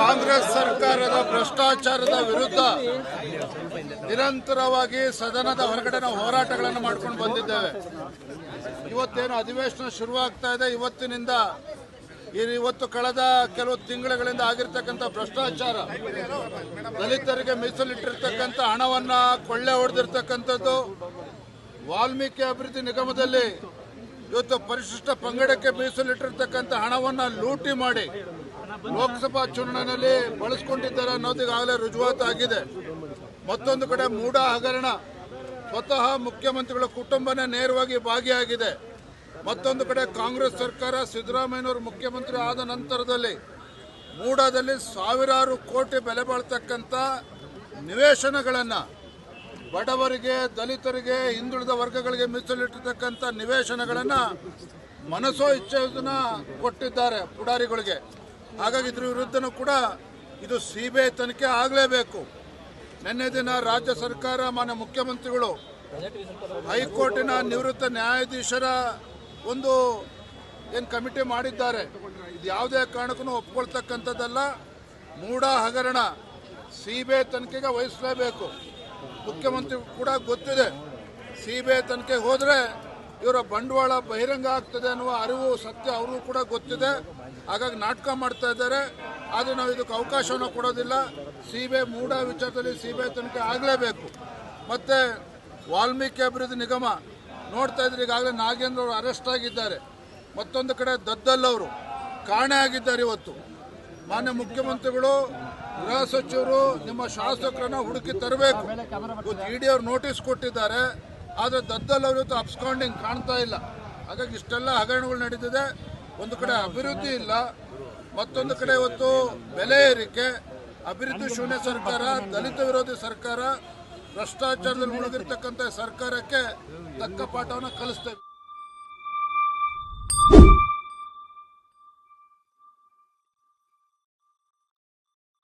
ಕಾಂಗ್ರೆಸ್ ಸರ್ಕಾರದ ಭ್ರಷ್ಟಾಚಾರದ ವಿರುದ್ಧ ನಿರಂತರವಾಗಿ ಸದನದ ಹೊರಗಡೆ ನಾವು ಹೋರಾಟಗಳನ್ನು ಮಾಡ್ಕೊಂಡು ಬಂದಿದ್ದೇವೆ. ಇವತ್ತೇನು ಅಧಿವೇಶನ ಶುರುವಾಗ್ತಾ ಇದೆ. ಇವತ್ತಿನಿಂದ ಇವತ್ತು ಕಳೆದ ಕೆಲವು ತಿಂಗಳುಗಳಿಂದ ಆಗಿರ್ತಕ್ಕಂಥ ಭ್ರಷ್ಟಾಚಾರ, ದಲಿತರಿಗೆ ಮೀಸಲಿಟ್ಟಿರ್ತಕ್ಕಂಥ ಹಣವನ್ನ ಕೊಳ್ಳೆ ಹೊಡೆದಿರ್ತಕ್ಕಂಥದ್ದು, ವಾಲ್ಮೀಕಿ ಅಭಿವೃದ್ಧಿ ನಿಗಮದಲ್ಲಿ ಇವತ್ತು ಪರಿಶಿಷ್ಟ ಪಂಗಡಕ್ಕೆ ಮೀಸಲಿಟ್ಟಿರ್ತಕ್ಕಂಥ ಹಣವನ್ನ ಲೂಟಿ ಮಾಡಿ ಲೋಕಸಭಾ ಚುನಾವಣೆಯಲ್ಲಿ ಬಳಸ್ಕೊಂಡಿದ್ದಾರೆ ಅನ್ನೋದು ಈಗಾಗಲೇ ರುಜುವಾತು ಆಗಿದೆ. ಮತ್ತೊಂದು ಕಡೆ ಮೂಡ ಹಗರಣ. ಸ್ವತಃ ಮುಖ್ಯಮಂತ್ರಿಗಳ ಕುಟುಂಬನೇ ನೇರವಾಗಿ ಭಾಗಿಯಾಗಿದೆ. ಮತ್ತೊಂದು ಕಡೆ ಕಾಂಗ್ರೆಸ್ ಸರ್ಕಾರ ಸಿದ್ದರಾಮಯ್ಯನವರು ಮುಖ್ಯಮಂತ್ರಿ ಆದ ನಂತರದಲ್ಲಿ ಮೂಡಾದಲ್ಲಿ ಸಾವಿರಾರು ಕೋಟಿ ಬೆಲೆ ಬಾಳ್ತಕ್ಕಂಥ ನಿವೇಶನಗಳನ್ನು ಬಡವರಿಗೆ, ದಲಿತರಿಗೆ, ಹಿಂದುಳಿದ ವರ್ಗಗಳಿಗೆ ಮೀಸಲಿಟ್ಟಿರ್ತಕ್ಕಂಥ ನಿವೇಶನಗಳನ್ನು ಮನಸೋ ಇಚ್ಛೆಯನ್ನು ಕೊಟ್ಟಿದ್ದಾರೆ ಪುಡಾರಿಗಳಿಗೆ. ಹಾಗಾಗಿ ಇದ್ರ ವಿರುದ್ಧನೂ ಕೂಡ ಇದು ಸಿ ಬಿ ಐ ತನಿಖೆ ಆಗಲೇಬೇಕು. ನಿನ್ನೆ ದಿನ ರಾಜ್ಯ ಸರ್ಕಾರ, ಮಾನ್ಯ ಮುಖ್ಯಮಂತ್ರಿಗಳು, ಹೈಕೋರ್ಟಿನ ನಿವೃತ್ತ ನ್ಯಾಯಾಧೀಶರ ಒಂದು ಏನು ಕಮಿಟಿ ಮಾಡಿದ್ದಾರೆ. ಇದು ಯಾವುದೇ ಕಾರಣಕ್ಕೂ ಒಪ್ಕೊಳ್ತಕ್ಕಂಥದ್ದಲ್ಲ. ಮೂಢ ಹಗರಣ ಸಿ ಬಿ ಐ ತನಿಖೆಗೆ ವಹಿಸಲೇಬೇಕು. ಮುಖ್ಯಮಂತ್ರಿ ಕೂಡ ಗೊತ್ತಿದೆ. ಸಿ ಬಿ ಐ ತನಿಖೆಗೆ ಹೋದರೆ ಇವರ ಬಂಡವಾಳ ಬಹಿರಂಗ ಆಗ್ತದೆ ಅನ್ನುವ ಅರಿವು ಸತ್ಯ ಅವ್ರಿಗೂ ಕೂಡ ಗೊತ್ತಿದೆ. ಹಾಗಾಗಿ ನಾಟಕ ಮಾಡ್ತಾ ಇದ್ದಾರೆ. ಆದರೆ ನಾವು ಇದಕ್ಕೆ ಅವಕಾಶವನ್ನು ಕೊಡೋದಿಲ್ಲ. ಸಿ ಬಿ ಐ ಮೂಢ ವಿಚಾರದಲ್ಲಿ ಸಿ ಬಿ ಐ ತನಿಖೆ ಆಗಲೇಬೇಕು. ಮತ್ತು ವಾಲ್ಮೀಕಿ ಅಭಿವೃದ್ಧಿ ನಿಗಮ ನೋಡ್ತಾ ಇದ್ರೆ ಈಗಾಗಲೇ ನಾಗೇಂದ್ರ ಅವರು ಅರೆಸ್ಟ್ ಆಗಿದ್ದಾರೆ. ಮತ್ತೊಂದು ಕಡೆ ದದ್ದಲ್ ಅವರು ಕಾಣೆ ಆಗಿದ್ದಾರೆ ಇವತ್ತು. ಮಾನ್ಯ ಮುಖ್ಯಮಂತ್ರಿಗಳು, ಗೃಹ ಸಚಿವರು, ನಿಮ್ಮ ಶಾಸಕರನ್ನ ಹುಡುಕಿ ತರಬೇಕು. ಇಡಿ ಅವರು ನೋಟಿಸ್ ಕೊಟ್ಟಿದ್ದಾರೆ. ಆದರೆ ದದ್ದಲ್ ಅವರು ಇವತ್ತು ಅಬ್ಸ್ಕಾಂಡಿಂಗ್ ಕಾಣ್ತಾ ಇಲ್ಲ. ಹಾಗಾಗಿ ಇಷ್ಟೆಲ್ಲ ಹಗರಣಗಳು ನಡೀತಿದೆ. ಒಂದು ಕಡೆ ಅಭಿವೃದ್ಧಿ ಇಲ್ಲ. ಮತ್ತೊಂದು ಕಡೆ ಇವತ್ತು ಬೆಲೆ ಏರಿಕೆ, ಅಭಿವೃದ್ಧಿ ಶೂನ್ಯ ಸರ್ಕಾರ, ದಲಿತ ವಿರೋಧಿ ಸರ್ಕಾರ, ಭ್ರಷ್ಟಾಚಾರದಲ್ಲಿ ಮುಳುಗಿರ್ತಕ್ಕಂಥ ಸರ್ಕಾರಕ್ಕೆ ತಕ್ಕ ಪಾಠವನ್ನು ಕಲಿಸ್ತೇವೆ